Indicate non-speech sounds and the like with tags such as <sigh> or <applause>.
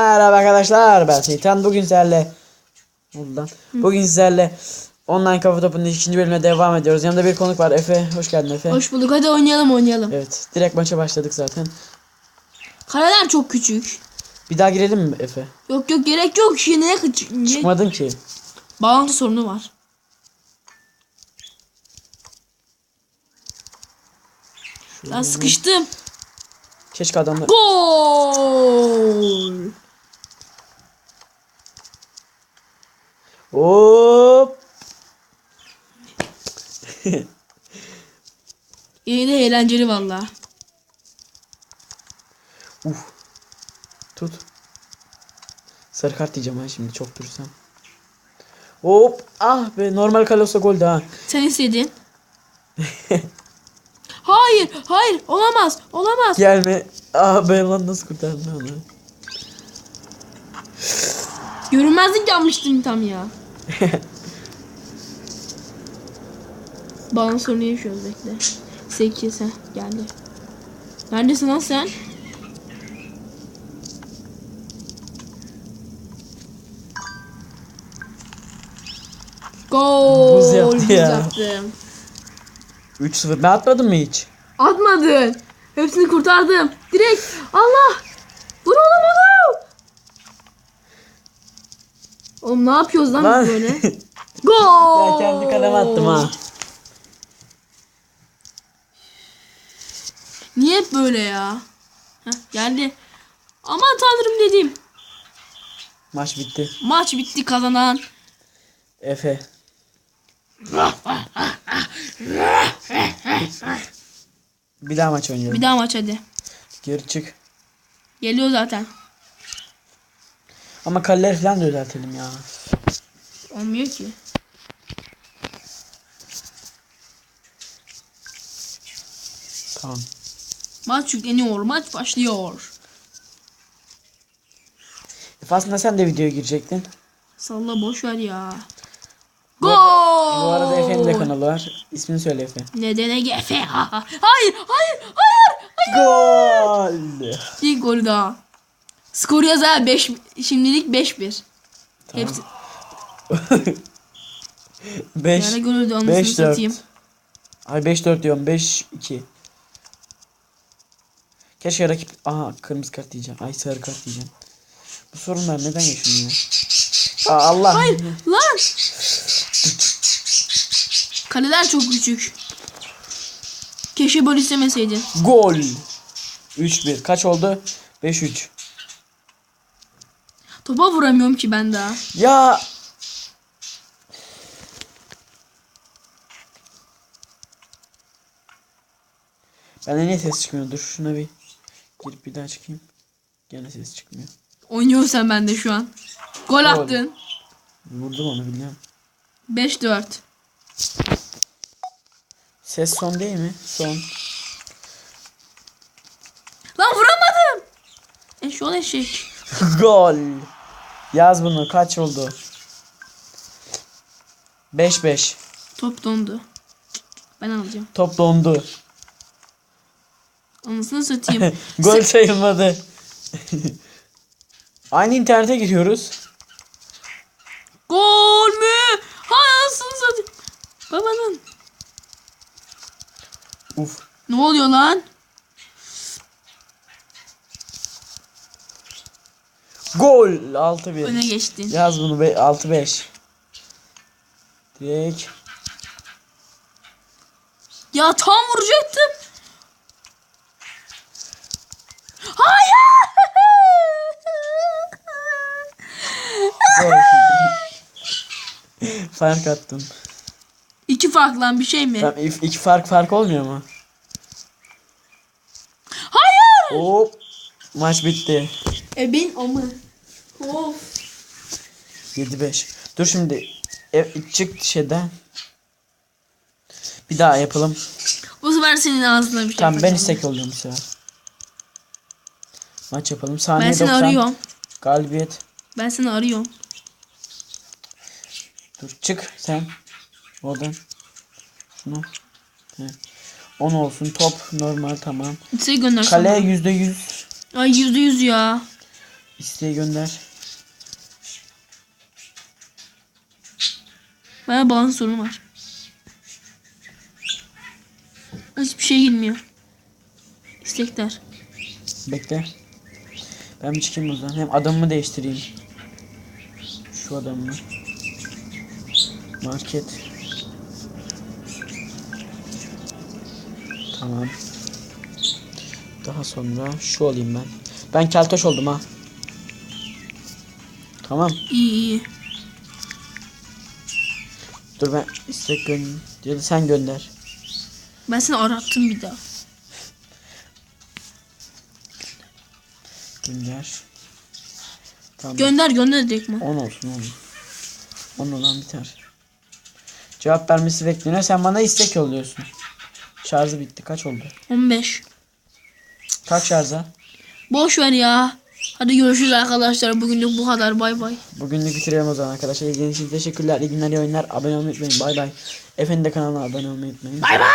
Merhaba arkadaşlar ben Seytan bugün sizlerle lan. Bugün sizlerle online kafa topunun ikinci bölümüne devam ediyoruz. Yanımda bir konuk var Efe. Hoş geldin Efe. Hoş bulduk. Hadi oynayalım oynayalım. Evet direkt maça başladık zaten. Kareler çok küçük. Bir daha girelim mi Efe? Yok yok gerek yok. Ne küçük? Çıkmadın ki. Bağlantı sorunu var. Ben sıkıştım. Keşke adamlar... Gol! Hop. <laughs> Yine de eğlenceli valla. Uf. Tut. Sarı kart diyeceğim ha şimdi çok dursam. Hop. Ah be normal kale olsa gol ha. Sen istedin. <laughs> hayır, hayır. Olamaz, olamaz. Gelme. Ah be lan nasıl kurtardın onu? Görünmezlik yapmıştım tam ya. <laughs> Bağlantı sorunu yaşıyoruz bekle. 8 heh, geldi. Neredesin lan sen? Gol. Buz yaptı ya. yaptım. 3-0. Ben atmadım mı hiç? Atmadın. Hepsini kurtardım. Direkt. Allah. Vur oğlum oğlum. Oğlum ne yapıyoruz lan, Lan. biz böyle? <laughs> Gol. Ya kendi kaleme attım ha. Niye hep böyle ya? Heh, geldi. Aman tanrım dedim. Maç bitti. Maç bitti kazanan. Efe. Bir daha maç oynayalım. Bir daha maç hadi. Geri çık. Geliyor zaten. Ama kaleleri falan da düzeltelim ya. Olmuyor ki. Tamam. Maç yükleniyor. Maç başlıyor. Efe aslında sen de videoya girecektin. Salla boş ver ya. Gol. Bu arada Efe'nin de kanalı var. İsmini söyle Efe. Nedene gefe. <laughs> Hayır, hayır, hayır, hayır. Gol. Bir gol daha. Skor yazar 5 şimdilik 5-1. Tamam. Hepsi 5 yani gol oldu anasını 5 4. satayım. Ay 5 4 diyorum. 5 2. Keşke rakip aha kırmızı kart diyeceğim. Ay sarı kart diyeceğim. Bu sorunlar neden yaşanıyor? Aa, Allah. Hayır lan. Kaleler çok küçük. Keşke gol istemeseydin. Gol. 3-1. Kaç oldu? 5-3. Topa vuramıyorum ki ben daha. Ya Bende niye ses çıkmıyor? Dur şuna bir girip bir daha çıkayım. Gene ses çıkmıyor. Oynuyorsun sen bende şu an. Gol attın. Vurdum onu biliyorum. 5-4. Ses son değil mi? Son. Lan vuramadım. Eşol eşek. <laughs> Gol. Yaz bunu. Kaç oldu? 5-5. Top dondu. Ben alacağım. Top dondu. Anasını satayım. <laughs> Gol sayılmadı. <laughs> Aynı internete giriyoruz. Gol mü? Ha anasını satayım. Babanın. Uf. Ne oluyor lan? Gol 6-1. Öne geçtin. Yaz bunu be- 6-5. Direkt. Ya tam vuracaktım. Hayır. Gol. fark attın. İki fark lan bir şey mi? Tamam if- iki fark fark olmuyor mu? Hayır. Hop. Maç bitti. E ben ama. Of. 7-5. Dur şimdi. E, çık şeyden. Bir daha yapalım. Bu sefer senin ağzına bir şey Tamam ben yapacağım. istek oluyorum bu sefer. Maç yapalım. Ben Saniye seni 90. arıyorum. Galibiyet. Ben seni arıyorum. Dur çık sen. Oradan. Şunu. He. 10 olsun. Top normal tamam. Şey gönder Kale sana. %100. Ay yüzde yüz ya. İsteği gönder. Baya bağlantı sorunu var. Hiçbir şey girmiyor. İstekler. Bekle. Ben bir çıkayım o zaman. Hem adamımı değiştireyim. Şu adamı. Market. Tamam. Daha sonra şu olayım ben. Ben keltoş oldum ha. Tamam. İyi iyi. Dur ben istek gönder. Ya da sen gönder. Ben seni arattım bir daha. Gönder. Tamam. Gönder gönder direkt mi? 10 olsun 10. 10 olan biter. Cevap vermesi bekleniyor. Sen bana istek yolluyorsun. Şarjı bitti. Kaç oldu? 15. Tak şarja. Boş ver ya. Hadi görüşürüz arkadaşlar. Bugünlük bu kadar. Bay bay. Bugünlük bitirelim o zaman arkadaşlar. İlginiz için teşekkürler. İyi günler, iyi oyunlar. Abone olmayı unutmayın. Bay bay. Efendi de kanalına abone olmayı unutmayın. Bay bay.